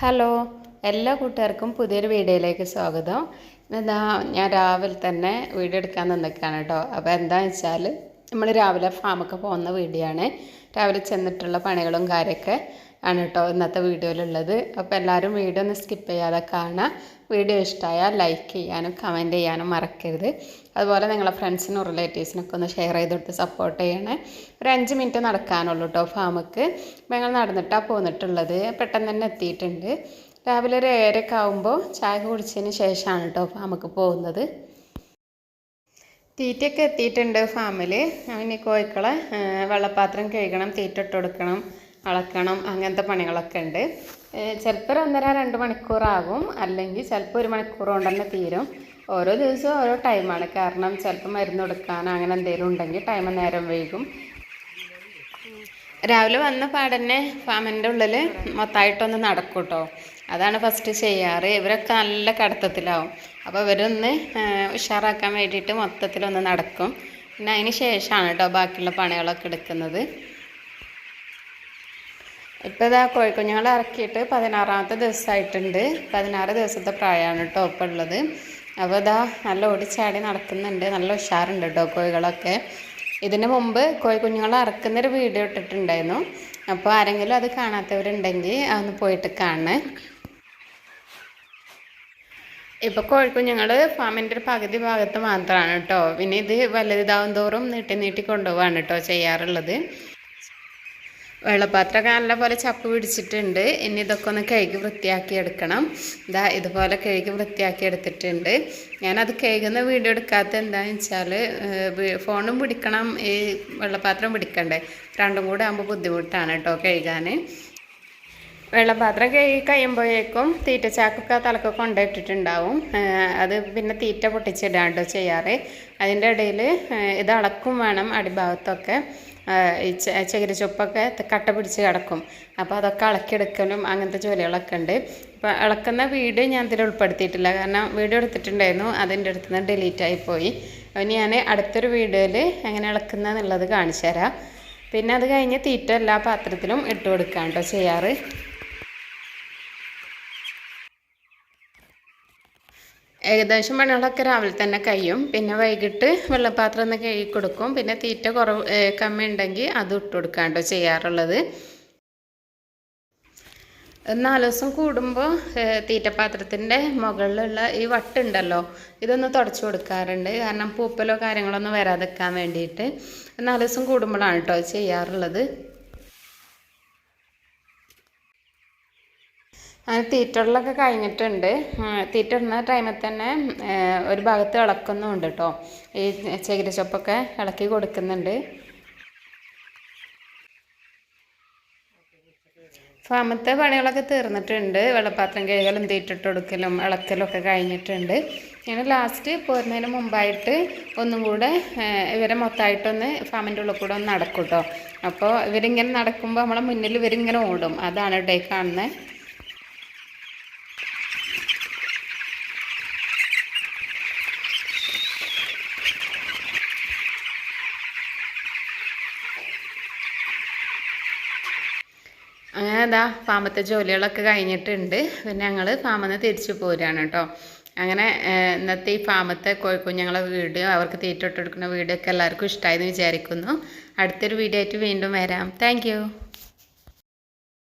Hello എല്ലാ കൂട്ടുകാർക്കും പുതിയൊരു വീഡിയോയിലേക്ക് സ്വാഗതം. എന്താ ഞാൻ രാവിലെ തന്നെ വീഡിയോ എടുക്കാൻ നിന്നിക്കാണ് കേട്ടോ. അപ്പോൾ എന്താണെന്ന് വെച്ചാൽ നമ്മൾ രാവിലെ ഫാമൊക്കെ പോകുന്ന വീഡിയോ ആണ്. രാവിലെ ചെന്നിട്ടുള്ള പണികളും കാര്യമൊക്കെ ആണ് കേട്ടോ ഇന്നത്തെ വീഡിയോയിലുള്ളത്. അപ്പോൾ എല്ലാവരും വീഡിയോ ഒന്ന് സ്കിപ്പ് ചെയ്യാതെ കാണാം വീഡിയോ ഇഷ്ടമായാൽ ലൈക്ക് ചെയ്യാനും കമന്റ് ചെയ്യാനും മറക്കരുത്. അതുപോലെ നിങ്ങളെ ഫ്രണ്ട്സിനും റിലേറ്റീവ്സിനൊക്കെ ഒന്ന് ഷെയർ ചെയ്ത് സപ്പോർട്ട് ചെയ്യണേ. ഒരു അഞ്ച് മിനിറ്റ് നടക്കാനുള്ളൂ കേട്ടോ ഫാമക്ക് ഞങ്ങൾ നടന്നിട്ടാണ് പോന്നിട്ടുള്ളത്. പെട്ടെന്ന് തന്നെ എത്തിയിട്ടുണ്ട്. രാവിലെ ഒരു ഏഴരയൊക്കെ ആകുമ്പോൾ ചായ കുടിച്ചതിന് ശേഷമാണ് കേട്ടോ ഫാമക്ക് പോകുന്നത്. തീറ്റയൊക്കെ എത്തിയിട്ടുണ്ട് ഫാമിൽ പിന്നെ കോഴിക്കളെ വെള്ളപ്പാത്രം കഴുകണം തീറ്റ ഇട്ട് കൊടുക്കണം. അളക്കണം അങ്ങനത്തെ പണികളൊക്കെ ഉണ്ട്. ചിലപ്പോൾ ഒന്നര രണ്ട് മണിക്കൂറാകും. അല്ലെങ്കിൽ ചിലപ്പോൾ ഒരു മണിക്കൂർ കൊണ്ട് തന്നെ തീരും. ഓരോ ദിവസവും ഓരോ ടൈമാണ് കാരണം ചിലപ്പോൾ മരുന്ന് കൊടുക്കാൻ അങ്ങനെ എന്തെങ്കിലും ഉണ്ടെങ്കിൽ ടൈം നേരം വൈകും. രാവിലെ വന്ന പാടന്നെ ഫാമിന്റെ ഉള്ളിൽ മൊത്തമായിട്ടൊന്ന് നടക്കും കേട്ടോ അതാണ് ഫസ്റ്റ് ചെയ്യാറ്. ഇവരൊക്കെ നല്ല കടത്തത്തിലാവും. അപ്പോൾ ഇവരൊന്ന് ഉഷാറാക്കാൻ വേണ്ടിയിട്ട് മൊത്തത്തിലൊന്ന് നടക്കും. പിന്നെ അതിന് ശേഷമാണ് കേട്ടോ ബാക്കിയുള്ള പണികളൊക്കെ എടുക്കുന്നത്. ഇപ്പോൾ ഇതാ കോഴിക്കുഞ്ഞുങ്ങളെ ഇറക്കിയിട്ട് പതിനാറാമത്തെ ദിവസമായിട്ടുണ്ട്. പതിനാറ് ദിവസത്തെ പ്രായമാണ് കേട്ടോ ഇപ്പോൾ ഉള്ളത്. അപ്പോൾ ഇതാ നല്ല ഓടിച്ചാടി നടക്കുന്നുണ്ട്. നല്ല ഉഷാറുണ്ട് കേട്ടോ കോഴികളൊക്കെ. ഇതിന് മുമ്പ് കോഴിക്കുഞ്ഞുങ്ങളെ ഇറക്കുന്നൊരു വീഡിയോ ഇട്ടിട്ടുണ്ടായിരുന്നു. അപ്പോൾ ആരെങ്കിലും അത് കാണാത്തവരുണ്ടെങ്കിൽ അതൊന്ന് പോയിട്ട് കാണണേ. ഇപ്പോൾ കോഴിക്കുഞ്ഞുങ്ങൾ ഫാമിന്റെ ഒരു പകുതി ഭാഗത്ത് മാത്രമാണ് കേട്ടോ. പിന്നെ ഇത് വലുതാവും തോറും നീട്ടി നീട്ടി കൊണ്ടുപോവാണ് കേട്ടോ ചെയ്യാറുള്ളത്. വെള്ളപ്പാത്രമൊക്കെ നല്ലപോലെ ചപ്പ് പിടിച്ചിട്ടുണ്ട്. ഇനി ഇതൊക്കെ ഒന്ന് കഴുകി വൃത്തിയാക്കി എടുക്കണം. ഇതാ ഇതുപോലെ കഴുകി വൃത്തിയാക്കി എടുത്തിട്ടുണ്ട്. ഞാനത് കഴുകുന്ന വീഡിയോ എടുക്കാത്ത എന്താണെന്ന് വെച്ചാൽ ഫോണും പിടിക്കണം ഈ വെള്ളപ്പാത്രം പിടിക്കണ്ടേ? രണ്ടും കൂടെ ആകുമ്പോൾ ബുദ്ധിമുട്ടാണ് കേട്ടോ കഴുകാൻ. വെള്ളപാത്രം കഴുകി കഴിയുമ്പോഴേക്കും തീറ്റ ചാക്കൊക്കെ തലക്ക് കൊണ്ടിട്ടിട്ടുണ്ടാവും അത് പിന്നെ തീറ്റ പൊട്ടിച്ചിടാണ്ടോ ചെയ്യാറ്. അതിന്റെ ഇടയിൽ ഇത് അളക്കും വേണം അടിഭാഗത്തൊക്കെ. ഈ ചകിരിച്ചൊപ്പൊക്കെ കട്ട പിടിച്ച് കിടക്കും. അപ്പോൾ അതൊക്കെ ഇളക്കിയെടുക്കലും അങ്ങനത്തെ ജോലികളൊക്കെ ഉണ്ട്. അപ്പോൾ ഇളക്കുന്ന വീഡിയോ ഞാൻ ഇതിൽ ഉൾപ്പെടുത്തിയിട്ടില്ല. കാരണം വീഡിയോ എടുത്തിട്ടുണ്ടായിരുന്നു. അതിന്റെ അടുത്ത് നിന്ന് ഡിലീറ്റ് ആയിപ്പോയി. അപ്പോൾ ഞാൻ അടുത്തൊരു വീഡിയോയിൽ എങ്ങനെ ഇളക്കുന്നതെന്നുള്ളത് കാണിച്ചു തരാം. പിന്നെ അത് കഴിഞ്ഞ് തീറ്റ എല്ലാ പാത്രത്തിലും ഇട്ട് കൊടുക്കാം കേട്ടോ ചെയ്യാറ്. ഏകദേശം പണികളൊക്കെ രാവിലെ തന്നെ കഴിയും. പിന്നെ വൈകിട്ട് വെള്ളപ്പാത്രം ഒന്ന് കഴുകി കൊടുക്കും. പിന്നെ തീറ്റ കുറവ് കമ്മി ഉണ്ടെങ്കിൽ അത് ഇട്ട് കൊടുക്കാണ്ടോ ചെയ്യാറുള്ളത്. നാല് ദിവസം കൂടുമ്പോൾ തീറ്റപാത്രത്തിന്റെ മുകളിലുള്ള ഈ വട്ടുണ്ടല്ലോ ഇതൊന്ന് തുടച്ചു കൊടുക്കാറുണ്ട്. കാരണം പൂപ്പലോ കാര്യങ്ങളൊന്നും വരാതിരിക്കാൻ വേണ്ടിയിട്ട്. നാല് ദിവസം കൂടുമ്പോഴാണ് കേട്ടോ ചെയ്യാറുള്ളത്. തീറ്റകളിലൊക്കെ കഴിഞ്ഞിട്ടുണ്ട്. തീറ്റ ഇടുന്ന ടൈമിൽ തന്നെ ഒരു ഭാഗത്ത് ഇളക്കുന്നുണ്ട് കേട്ടോ ഈ ചകിരിച്ചൊപ്പൊക്കെ ഇളക്കി കൊടുക്കുന്നുണ്ട്. ഫാമത്തെ പണികളൊക്കെ തീർന്നിട്ടുണ്ട്. വെള്ളപ്പാത്രം കഴുകലും തീറ്റിട്ട് കൊടുക്കലും ഇളക്കലും ഒക്കെ കഴിഞ്ഞിട്ടുണ്ട്. ഞാൻ ലാസ്റ്റ് പോരുന്നതിന് മുമ്പായിട്ട് ഒന്നും കൂടെ ഇവരെ മൊത്തമായിട്ടൊന്ന് ഫാമിന്റെ ഉള്ളിൽ കൂടെ ഒന്ന് നടക്കും കേട്ടോ അപ്പോൾ ഇവരിങ്ങനെ നടക്കുമ്പോൾ നമ്മളെ മുന്നിൽ ഇവരിങ്ങനെ ഓടും. അതാണ് ഇവിടെ കാണുന്നത് അതാ ഫാമത്തെ ജോലികളൊക്കെ കഴിഞ്ഞിട്ടുണ്ട്. പിന്നെ ഞങ്ങൾ ഫാമിൽ നിന്ന് തിരിച്ചു പോരുകയാണ് കേട്ടോ അങ്ങനെ ഇന്നത്തെ ഈ ഫാമത്തെ കോഴിക്കുഞ്ഞുങ്ങളെ വീഡിയോ അവർക്ക് തീറ്റൊട്ടെടുക്കുന്ന വീടൊക്കെ എല്ലാവർക്കും ഇഷ്ടമായെന്ന് വിചാരിക്കുന്നു. അടുത്തൊരു വീഡിയോ ആയിട്ട് വീണ്ടും വരാം. താങ്ക്